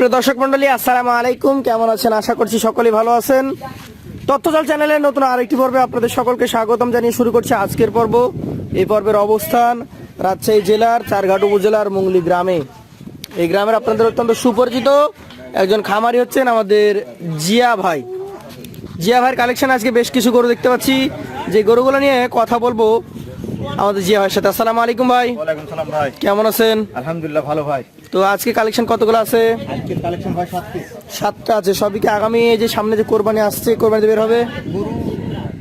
প্রিয় দর্শক মন্ডলী, আসসালামু আলাইকুম। কেমন আছেন? আশা করছি সকলেই ভালো আছেন। তথ্যজল চ্যানেলের নতুন আরেকটি পর্বে আপনাদের সকলকে স্বাগতম জানিয়ে শুরু করছি আজকের পর্ব। এই পর্বের অবস্থান রাজশাহী জেলার চারঘাট উপজেলার মুংলি গ্রামে। এই গ্রামের আপনাদের অত্যন্ত সুপরিচিত একজন খামারি হচ্ছেন আমাদের জিয়া ভাই। জিয়া ভাইয়ের কালেকশন আজকে বেশ কিছু গরু দেখতে পাচ্ছি। যে গরুগুলো নিয়ে কথা বলব আমাদের জিয়া ভাইয়ের সাথে। আসসালামু আলাইকুম ভাই। ওয়ালাইকুম সালাম ভাই। কেমন আছেন? আলহামদুলিল্লাহ ভালো ভাই। তো আজকে কালেকশন কতগুলো আছে? আজকের কালেকশন ভাই সাত পিস। সাতটা আছে সবই কি আগামী এই যে সামনে যে কোরবানি আসছে কোরবানিতে বের হবে? গরু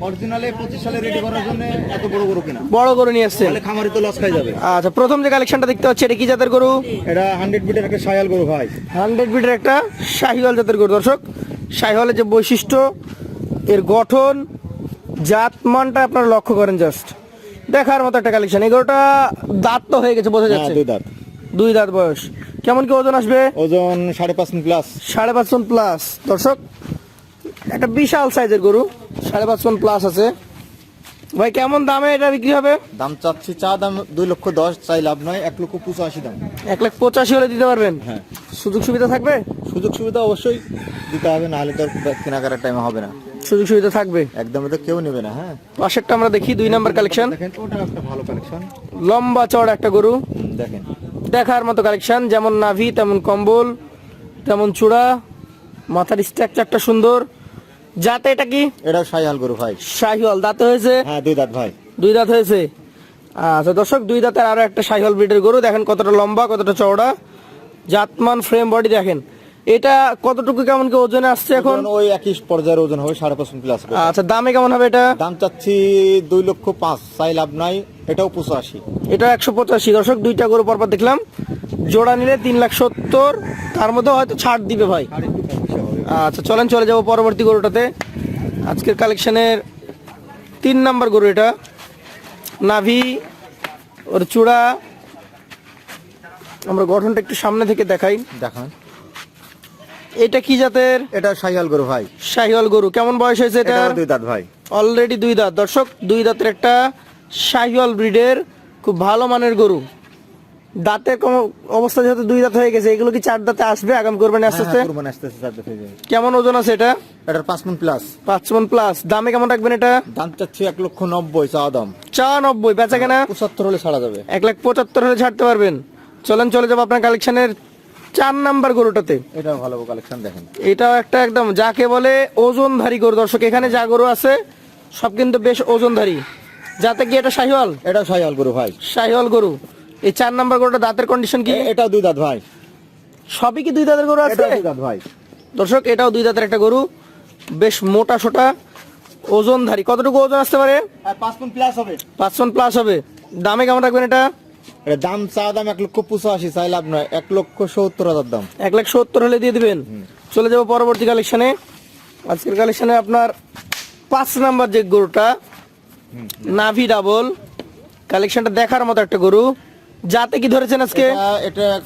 অরিজিনালে পঁচিশ সালে রেডি করার জন্য এত বড় গরু কিনা। বড় গরু নিয়ে আসছেন? তাহলে খামারি তো লস খাই যাবে। আচ্ছা প্রথম যে কালেকশনটা দেখতে পাচ্ছি এটা কি জাতের গরু? এটা হান্ড্রেড বিটের একটা সায়াল গরু ভাই। হান্ড্রেড বিটের একটা শাহিওয়াল জাতের গরু। দর্শক শাহিওয়ালের যে বৈশিষ্ট্য এর গঠন জাত মানটা আপনারা লক্ষ্য করেন জাস্ট দেখার মতো একটা কালেকশন এই গরুটা দাঁত তো হয়ে গেছে বোঝা হ্যাঁ যাচ্ছে। দুই দাঁত। দুই দাঁত বয়স। কেমন কি ওজন আসবে? ওজন সাড়ে পাঁচ প্লাস সাড়ে পাঁচ প্লাস দর্শক একটা বিশাল সাইজের গরু সাড়ে পাঁচ প্লাস আছে। ভাই কেমন দামে এটা বিক্রি হবে? দাম চাচ্ছি চা দাম দুই লক্ষ দশ চাই লাভ নয় এক লক্ষ পঁচাশি দাম। এক লাখ পঁচাশি হলে দিতে পারবেন? হ্যাঁ। সুযোগ সুবিধা থাকবে? সুযোগ সুবিধা অবশ্যই দিতে হবে নাহলে তো কেনাকাটার টাইমে হবে না। সুযোগ সুবিধা থাকবে? একদমই তো কেউ নেবে না হ্যাঁ। পাশেরটা আমরা দেখি দুই নাম্বার কালেকশন দেখেন ওটা একটা ভালো কালেকশন লম্বা চড় একটা গরু। দেখেন। দেখার মতো কালেকশন যেমন নাভি তেমন কম্বল তেমন চূড়া। মাথার স্ট্রাকচারটা সুন্দর। যাতে এটা কি? এটাও সায়াল গরু ভাই। শাহিওয়াল। দাঁতে হয়েছে? হ্যাঁ দুই দাঁত ভাই। দুই দাঁত হয়েছে? আচ্ছা দর্শক দুই দাঁতের আরও একটা সাইহল ব্রিডের গরু। দেখেন কতটা লম্বা কতটা চওড়া। জাতমান ফ্রেম বডি দেখেন। এটা কতটুকু কেমন কি ওজনে আসছে এখন? ওই একই পর্যায়ের ওজন হবে সাড়ে পাঁচ প্লাস আচ্ছা দামে কেমন হবে এটা? দাম চাচ্ছি দুই লক্ষ পাঁচ চাই লাভ নাই এটাও পঁচাশি। এটা একশো পঁচাশি। দর্শক দুইটা গরু পরপর দেখলাম। জোড়া নিলে তিন লাখ সত্তর তার মধ্যে হয়তো ছাড় দিবে ভাই। আচ্ছা চলেন চলে যাব পরবর্তী গরুটাতে। আজকের কালেকশনের তিন নাম্বার গরু এটা। নাভি ওর চূড়া। আমরা গঠনটা একটু সামনে থেকে দেখাই। দেখান। এটা কি জাতের? এটা সাইয়াল গরু ভাই। শাহিওয়াল গরু। কেমন বয়স হয়েছে এটা দুই দাঁত ভাই। অলরেডি দুই দাঁত। দর্শক দুই দাঁতের একটা শাহিওয়াল ব্রিডের খুব ভালো মানের গরু। দাঁতের কোন অবস্থা যেহেতু দুই দাঁত হয়ে গেছে এগুলো কি চার দাঁতে আসবে? আগামী কোরবানি আস্তে আস্তে? হ্যাঁ, কুরবানি আসতে আসতে চার দাঁত হয়ে কেমন ওজন আছে এটা? এটার পাঁচ মন প্লাস পাঁচ মন প্লাস দামে কেমন রাখবেন এটা? দাম চাচ্ছি এক লক্ষ নব্বই চাওয়া দাম। চা নব্বই বেচা কেনা? পঁচাত্তর হলে ছাড়া যাবে। এক লাখ পঁচাত্তর হলে ছাড়তে পারবেন। চলেন চলে যাব আপনার কালেকশনের চার নাম্বার গরুটাতে। এটাও ভালো কালেকশন দেখেন। এটাও একটা একদম যাকে বলে ওজনধারী গরু। দর্শক এখানে যা গরু আছে সব কিন্তু বেশ ওজনধারী। যাতে কি এটা শাহিওয়াল? এটাও সাইয়াল গরু ভাই। শাহিওয়াল গরু। এই চার নাম্বার গরুটা দাঁতের কন্ডিশন কি? এটাও দুই দাঁত ভাই। সবই কি দুই দাঁতের গরু আছে? দুই দাঁত ভাই। দর্শক এটাও দুই দাঁতের একটা গরু। বেশ মোটা সোটা ওজনধারী। কতটুকু ওজন আসতে পারে? পাঁচ মন প্লাস হবে। পাঁচ টন প্লাস হবে। দামে কেমন রাখবেন এটা? এটা দাম চাওয়া দাম এক লক্ষ পঁচাশি চাই লাভ নয় এক লক্ষ সত্তর হাজার দাম। এক লাখ সত্তর হলে দিয়ে দিবেন। চলে যাব পরবর্তী কালেকশনে আজকের কালেকশনে আপনার পাঁচ নাম্বার যে গরুটা নাভি ডাবল কালেকশনটা দেখার মতো একটা গরু। যাতে কি ধরেছেন আজকে? এটা- এটা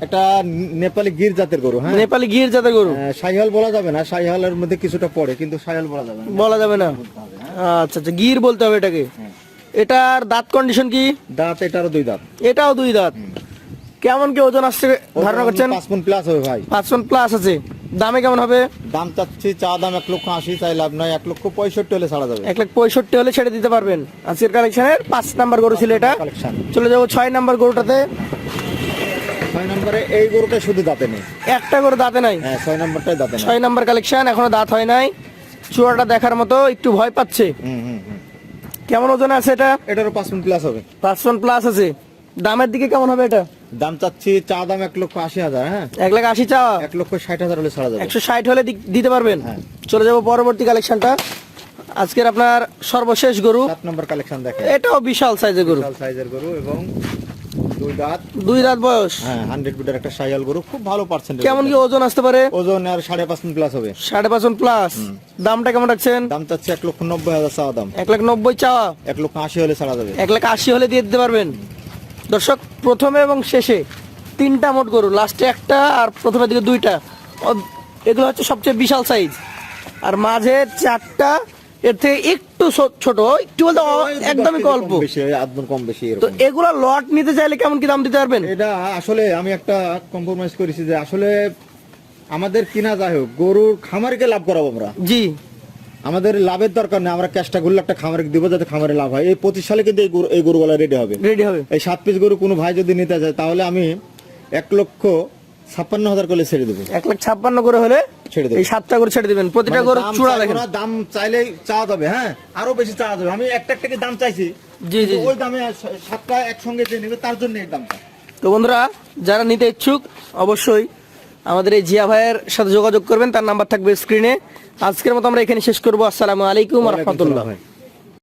একটা নেপালি গির জাতের গরু হ্যাঁ? নেপালি গির জাতের গরু। সাইহাল বলা যাবে না সাইহালের মধ্যে কিছুটা পড়ে কিন্তু সাইহাল বলা যাবে না। বলা যাবে না? আচ্ছা আচ্ছা গির বলতে হবে এটাকে। এটার দাঁত কন্ডিশন কি? দাঁত এটারও দুই দাঁত। এটাও দুই দাঁত। কেমন কি ওজন আসছে ধারণা করছেন? পাঁচ মন প্লাস হবে ভাই। পাঁচ টন প্লাস আছে। দামে কেমন হবে? দাম চাচ্ছি চা দাম এক লক্ষ আশি চাই লাভ নয় এক লক্ষ পঁয়ষট্টি হলে ছাড়া যাবে। এক লাখ পঁয়ষট্টি হলে ছেড়ে দিতে পারবেন। আজকের কালেকশনের পাঁচ নাম্বার গরু ছিল এটা। কালেকশন চলে যাব ছয় নাম্বার গরুটাতে। ছয় নম্বরে এই গরুটা শুধু দাঁতে নেই। একটা গরু দাঁতে নাই। হ্যাঁ ছয় নম্বরটাই দাঁতে ছয় নাম্বার কালেকশন এখনও দাঁত হয় নাই। চূড়াটা দেখার মতো একটু ভয় পাচ্ছে। হুম হুম। কেমন ওজন আছে এটা? এটারও পাঁচ মন প্লাস হবে। পাঁচ প্লাস আছে। দামের দিকে কেমন হবে এটা? দাম চাচ্ছি চা দাম এক লক্ষ আশি হাজার হ্যাঁ? এক লাখ আশি চা? এক লক্ষ ষাট হাজার হলে ছাড়া যাবে। একশো ষাট হলে দিতে পারবেন? হ্যাঁ। চলে যাব পরবর্তী কালেকশনটা আজকের আপনার সর্বশেষ গরু। সাত নম্বর কালেকশন দেখে এটাও বিশাল সাইজের গরু। বিশাল সাইজের গরু এবং দুই দাঁত। দুই রাত বয়স। হ্যাঁ হান্ড্রেড ফুটের একটা সাইয়াল গরু খুব ভালো কেমন কি ওজন আসতে পারে? ওজন আর সাড়ে পাঁচ প্লাস হবে। সাড়ে পাঁচ প্লাস দামটা কেমন রাখছেন? দাম চাচ্ছে এক লক্ষ নব্বই হাজার চাওয়া দাম। এক লাখ নব্বই চাওয়া। এক লক্ষ আশি হলে ছাড়া যাবে। এক লাখ আশি হলে দিয়ে দিতে পারবেন। দর্শক প্রথমে এবং শেষে তিনটা মোট গরু লাস্টে একটা আর প্রথমের দিকে দুইটা। এগুলো হচ্ছে সবচেয়ে বিশাল সাইজ আর মাঝে চারটা এর থেকে একটু ছোট একটু বলতে একদমই অল্প কম বেশি তো এগুলা লট নিতে চাইলে কেমন কি দাম দিতে পারবেন? এটা আসলে আমি একটা কম্প্রোমাইজ করেছি যে আসলে আমাদের কিনা যাই হোক গরুর খামারকে লাভ করাবো আমরা। জি। আমাদের লাভের দরকার নেই আমরা ক্যাশটা করলে একটা খামারে দিব যাতে খামারে লাভ হয়। এই পঁচিশ সালে কিন্তু এই গরু এই গরুগুলা রেডি হবে। রেডি হবে। এই সাত পিস গরু কোনো ভাই যদি নিতে চায় তাহলে আমি এক লক্ষ ছাপ্পান্ন হাজার করে ছেড়ে দেবো। এক লাখ ছাপ্পান্ন করে হলে ছেড়ে দেবো এই সাতটা করে ছেড়ে দিবেন প্রতিটা মানে করে চূড়া দেখেন। দাম চাইলেই চাওয়া যাবে হ্যাঁ? আরও বেশি চাওয়া যাবে। আমি একটা একটা দাম চাইছি। জি, জি, ওই দামে সাতটা একসঙ্গে যে নেবে তার জন্য এই দামটা। তো বন্ধুরা যারা নিতে ইচ্ছুক অবশ্যই আমাদের এই জিয়া ভাইয়ের সাথে যোগাযোগ করবেন। তার নাম্বার থাকবে স্ক্রিনে। আজকের মতো আমরা এখানে শেষ করব। আসসালামু আলাইকুম রহমতুল্লাহ।